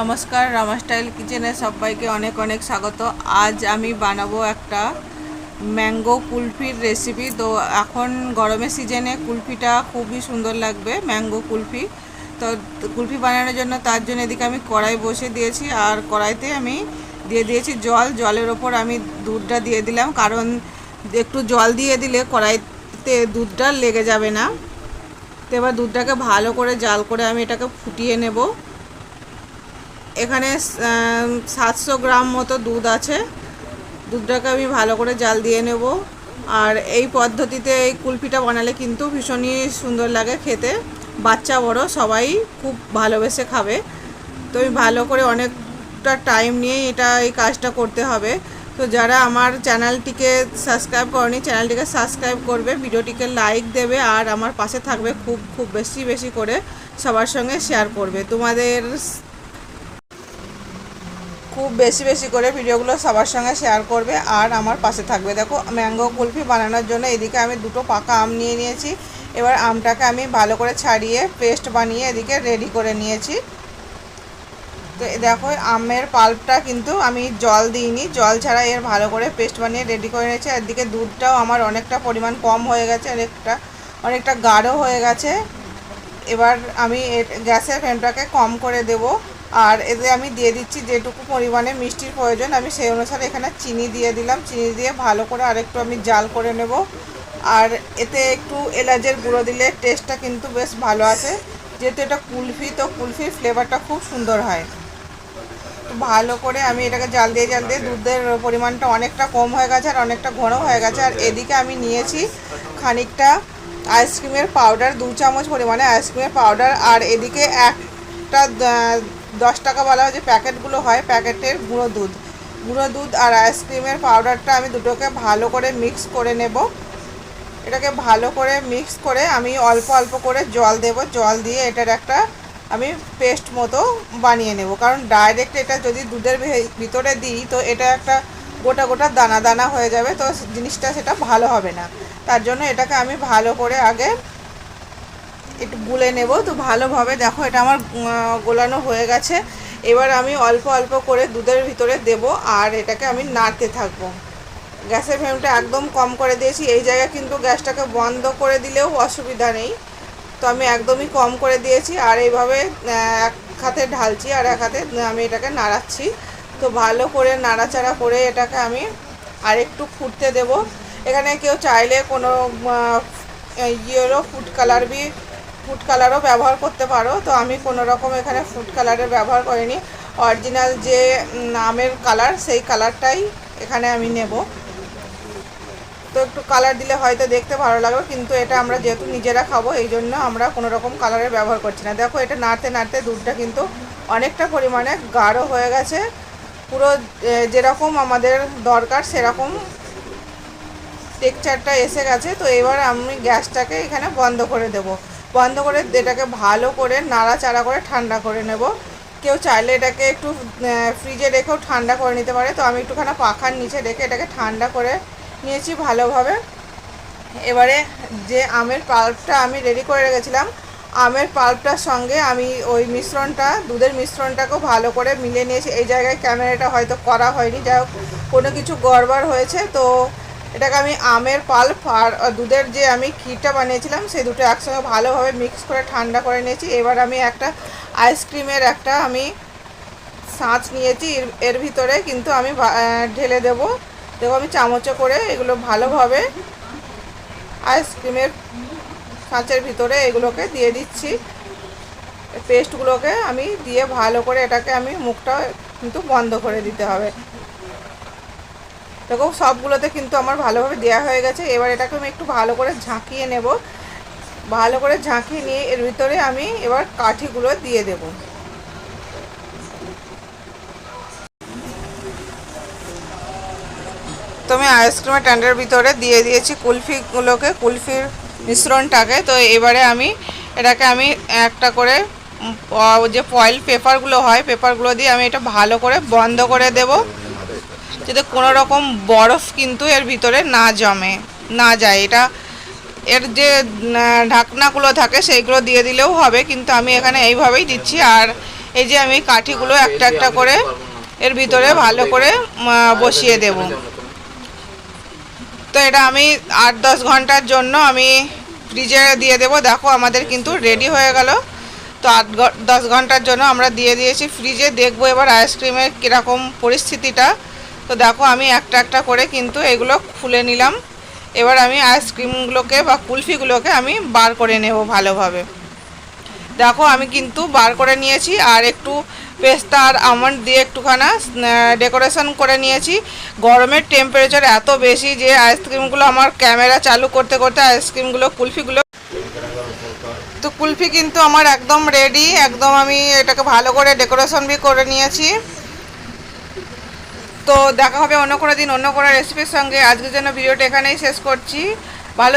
নমস্কার, রামা স্টাইল কিচেনে সবাইকে অনেক অনেক স্বাগত। আজ আমি বানাবো একটা ম্যাঙ্গো কুলফির রেসিপি। তো এখন গরমের সিজনে কুলফিটা খুবই সুন্দর লাগবে, ম্যাঙ্গো কুলফি। তো কুলফি বানানোর জন্য তার জন্য এদিকে আমি কড়াই বসে দিয়েছি আর কড়াইতে আমি দিয়ে দিয়েছি জল। জলের ওপর আমি দুধটা দিয়ে দিলাম, কারণ একটু জল দিয়ে দিলে কড়াইতে দুধটা লেগে যাবে না। তো এবার দুধটাকে ভালো করে জাল করে আমি এটাকে ফুটিয়ে নেব। এখানে সাতশো গ্রাম মতো দুধ আছে। দুধটাকে আমি ভালো করে জাল দিয়ে নেব। আর এই পদ্ধতিতে এই কুলফিটা বানালে কিন্তু ভীষণই সুন্দর লাগে খেতে। বাচ্চা বড়, সবাই খুব ভালোবেসে খাবে। তো আমি ভালো করে অনেকটা টাইম নিয়ে এটা, এই কাজটা করতে হবে। তো যারা আমার চ্যানেলটিকে সাবস্ক্রাইব করেনি, চ্যানেলটিকে সাবস্ক্রাইব করবে, ভিডিওটিকে লাইক দেবে, আর আমার পাশে থাকবে খুব খুব বেশি বেশি করে সবার সঙ্গে শেয়ার করবে। তোমাদের খুব বেশি বেশি করে ভিডিওগুলো সবার সঙ্গে শেয়ার করবে আর আমার পাশে থাকবে। দেখো, ম্যাঙ্গো কুলফি বানানোর জন্য এদিকে আমি দুটো পাকা আম নিয়ে নিয়েছি। এবার আমটাকে আমি ভালো করে ছাড়িয়ে পেস্ট বানিয়ে এদিকে রেডি করে নিয়েছি। তো দেখো, আমের পাল্পটা কিন্তু আমি জল দিইনি। জল ছাড়া এর ভালো করে পেস্ট বানিয়ে রেডি করে নিয়েছি। এদিকে দুধটাও আমার অনেকটা পরিমাণ কম হয়ে গেছে, অনেকটা অনেকটা গাঢ় হয়ে গেছে। এবার আমি গ্যাসের ফ্লেমটাকে কম করে দেবো। আর এতে আমি দিয়ে দিচ্ছি যেটুকু পরিমাণে মিষ্টির প্রয়োজন, আমি সেই অনুসারে এখানে চিনি দিয়ে দিলাম। চিনি দিয়ে ভালো করে আরেকটু আমি জাল করে নেব। আর এতে একটু এলাচের গুঁড়ো দিলে টেস্টটা কিন্তু বেশ ভালো আসে। যেহেতু এটা কুলফি, তো কুলফির ফ্লেভারটা খুব সুন্দর হয়। তো ভালো করে আমি এটাকে জাল দিয়ে জাল দিয়ে দুধের পরিমাণটা অনেকটা কম হয়ে গেছে আর অনেকটা ঘন হয়ে গেছে। আর এদিকে আমি নিয়েছি খানিকটা আইসক্রিমের পাউডার দু চামচ পরিমাণে আইসক্রিমের পাউডার আর এদিকে একটা দশ টাকা বলা হয় যে প্যাকেটগুলো হয়, প্যাকেটের গুঁড়ো দুধ। গুঁড়ো দুধ আর আইসক্রিমের পাউডারটা আমি দুটোকে ভালো করে মিক্স করে নেব। এটাকে ভালো করে মিক্স করে আমি অল্প অল্প করে জল দেব। জল দিয়ে এটার একটা আমি পেস্ট মতো বানিয়ে নেব। কারণ ডাইরেক্ট এটা যদি দুধের ভিতরে দিই, তো এটা একটা গোটা গোটা দানা দানা হয়ে যাবে, তো জিনিসটা সেটা ভালো হবে না। তার জন্য এটাকে আমি ভালো করে আগে একটু গুলে নেব। তো ভালোভাবে দেখো, এটা আমার গোলানো হয়ে গেছে। এবার আমি অল্প অল্প করে দুধের ভিতরে দেব, আর এটাকে আমি নাড়তে থাকব। গ্যাসের ফ্লেমটা একদম কম করে দিয়েছি। এই জায়গায় কিন্তু গ্যাসটাকে বন্ধ করে দিলেও অসুবিধা নেই। তো আমি একদমই কম করে দিয়েছি, আর এইভাবে এক হাতে ঢালছি, আর এক হাতে আমি এটাকে নাড়াচ্ছি। তো ভালো করে নাড়াচাড়া করে এটাকে আমি আর একটু ফুটতে দেব। এখানে কেউ চাইলে কোনো ইয়েরো ফুড কালার বি ফুড কালারও ব্যবহার করতে পারো। তো আমি কোনো রকম এখানে ফুড কালারের ব্যবহার করিনি। অরিজিনাল যে আমের কালার সেই কালারটাই এখানে আমি নেব। তো একটু কালার দিলে হয়তো দেখতে ভালো লাগবে, কিন্তু এটা আমরা যেহেতু নিজেরা খাব, এই জন্য আমরা কোনো রকম কালারের ব্যবহার করছি না। দেখো, এটা নাড়তে নাড়তে দুধটা কিন্তু অনেকটা পরিমাণে গাঢ় হয়ে গেছে। পুরো যেরকম আমাদের দরকার, সেরকম টেক্সচারটা এসে গেছে। তো এবার আমি গ্যাসটাকে এখানে বন্ধ করে দেবো। বন্ধ করে এটাকে ভালো করে নাড়াচাড়া করে ঠান্ডা করে নেব। কেউ চাইলে এটাকে একটু ফ্রিজে রেখেও ঠান্ডা করে নিতে পারে। তো আমি একটুখানি পাখার নিচে রেখে এটাকে ঠান্ডা করে নিয়েছি ভালোভাবে। এবারে যে আমের পাল্পটা আমি রেডি করে রেখেছিলাম, আমের পাল্পটার সঙ্গে আমি ওই মিশ্রণটা, দুধের মিশ্রণটাকেও ভালো করে মিলিয়ে নিয়েছি। এই জায়গায় ক্যামেরাটা হয়তো করা হয়নি। যাই হোক, কোনো কিছু গড়বড় হয়েছে। তো এটাকে আমি আমের পাল্প আর দুধের যে আমি ক্ষীরটা বানিয়েছিলাম, সেই দুটো একসঙ্গে ভালোভাবে মিক্স করে ঠান্ডা করে নিয়েছি। এবার আমি একটা আইসক্রিমের একটা আমি সাঁচ নিয়েছি। এর ভিতরে কিন্তু আমি ঢেলে দেব। দেখো আমি চামচে করে এগুলো ভালোভাবে আইসক্রিমের সাঁচের ভিতরে এগুলোকে দিয়ে দিচ্ছি। পেস্টগুলোকে আমি দিয়ে ভালো করে এটাকে আমি মুখটা কিন্তু বন্ধ করে দিতে হবে। দেখো, সবগুলোতে কিন্তু আমার ভালোভাবে দেওয়া হয়ে গেছে। এবার এটাকে আমি একটু ভালো করে ঝাঁকিয়ে নেব। ভালো করে ঝাঁকিয়ে নিয়ে এর ভিতরে আমি এবার কাঠিগুলো দিয়ে দেব। তো আমি আইসক্রিমের ট্যান্ডের ভিতরে দিয়ে দিয়েছি কুলফিগুলোকে, কুলফির মিশ্রণটাকে। তো এবারে আমি এটাকে আমি একটা করে যে ফয়েল পেপারগুলো হয় পেপারগুলো দিয়ে আমি এটা ভালো করে বন্ধ করে দেবো। যাতে কোনো রকম বরফ কিন্তু এর ভিতরে না জমে, না যায়। এটা এর যে ঢাকনাগুলো থাকে সেইগুলো দিয়ে দিলেও হবে, কিন্তু আমি এখানে এইভাবেই দিচ্ছি। আর এই যে আমি কাঠিগুলো একটা একটা করে এর ভিতরে ভালো করে বসিয়ে দেব। তো এটা আমি আট দশ ঘণ্টার জন্য আমি ফ্রিজে দিয়ে দেবো। দেখো আমাদের কিন্তু রেডি হয়ে গেল। তো আট দশ ঘণ্টার জন্য আমরা দিয়ে দিয়েছি ফ্রিজে। দেখব এবার আইসক্রিমের কীরকম পরিস্থিতিটা। তো দেখো, আমি একটা একটা করে কিন্তু এগুলো খুলে নিলাম। এবার আমি আইসক্রিমগুলোকে বা কুলফিগুলোকে আমি বার করে নেব ভালোভাবে। দেখো, আমি কিন্তু বার করে নিয়েছি আর একটু পেস্তা আর আমন্ড দিয়ে একটুখানা ডেকোরেশন করে নিয়েছি। গরমের টেম্পারেচার এত বেশি যে আইসক্রিমগুলো আমার ক্যামেরা চালু করতে করতে আইসক্রিমগুলো, কুলফিগুলো তো কুলফি কিন্তু আমার একদম রেডি একদম আমি এটাকে ভালো করে ডেকোরেশন বি করে নিয়েছি। তো দেখা হবে অন্য কোনো দিন, অন্য কোনো রেসিপির সঙ্গে। আজকের জন্য ভিডিওটা এখানেই শেষ করছি। ভালো